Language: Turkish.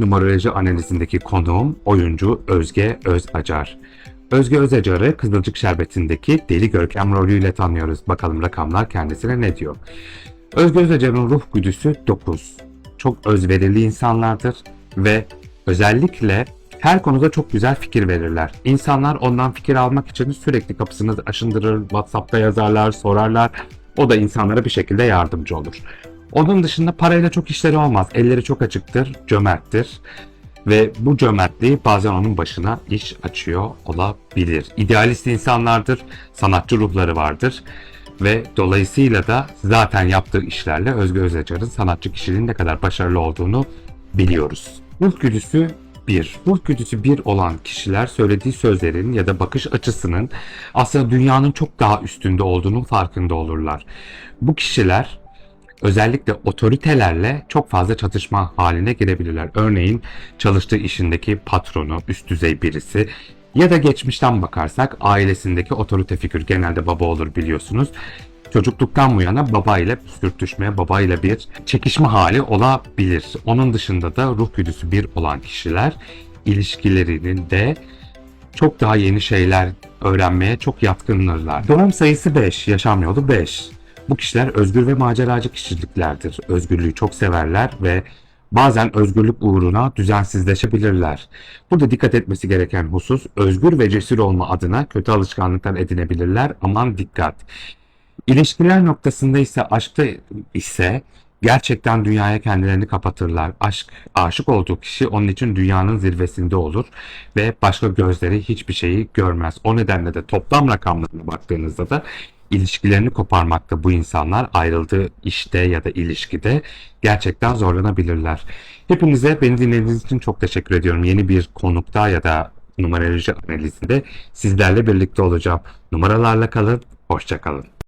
numeroloji analizindeki konuğum oyuncu Özge Özacar. Özge Özacar'ı Kızılcık Şerbeti'ndeki Deli Görkem rolüyle tanıyoruz. Bakalım rakamlar kendisine ne diyor? Özge Özacar'ın ruh güdüsü 9. Çok özverili insanlardır ve özellikle her konuda çok güzel fikir verirler. İnsanlar ondan fikir almak için sürekli kapısını aşındırır, WhatsApp'ta yazarlar, sorarlar. O da insanlara bir şekilde yardımcı olur. Onun dışında parayla çok işleri olmaz. Elleri çok açıktır, cömerttir. Ve bu cömertliği bazen onun başına iş açıyor olabilir. İdealist insanlardır, sanatçı ruhları vardır. Ve dolayısıyla da zaten yaptığı işlerle Özgür Özacar'ın sanatçı kişiliğinin ne kadar başarılı olduğunu biliyoruz. Ruh güdüsü 1. Ruh güdüsü 1 olan kişiler söylediği sözlerin ya da bakış açısının aslında dünyanın çok daha üstünde olduğunun farkında olurlar. Bu kişiler özellikle otoritelerle çok fazla çatışma haline girebilirler. Örneğin çalıştığı işindeki patronu, üst düzey birisi ya da geçmişten bakarsak ailesindeki otorite figür genelde baba olur biliyorsunuz. Çocukluktan bu yana baba ile sürtüşme, baba ile bir çekişme hali olabilir. Onun dışında da ruh güdüsü bir olan kişiler ilişkilerinin de çok daha yeni şeyler öğrenmeye çok yatkınlarlar. Doğum sayısı 5, yaşam yolu 5. Bu kişiler özgür ve maceracı kişiliklerdir. Özgürlüğü çok severler ve bazen özgürlük uğruna düzensizleşebilirler. Burada dikkat etmesi gereken husus özgür ve cesur olma adına kötü alışkanlıklar edinebilirler. Aman dikkat. İlişkiler noktasında ise aşkta ise gerçekten dünyaya kendilerini kapatırlar. Aşk, aşık olduğu kişi onun için dünyanın zirvesinde olur ve başka gözleri hiçbir şeyi görmez. O nedenle de toplam rakamlarına baktığınızda da ilişkilerini koparmakta bu insanlar ayrıldığı işte ya da ilişkide gerçekten zorlanabilirler. Hepinize beni dinlediğiniz için çok teşekkür ediyorum. Yeni bir konukta ya da numeroloji analizinde sizlerle birlikte olacağım. Numaralarla kalın, hoşçakalın.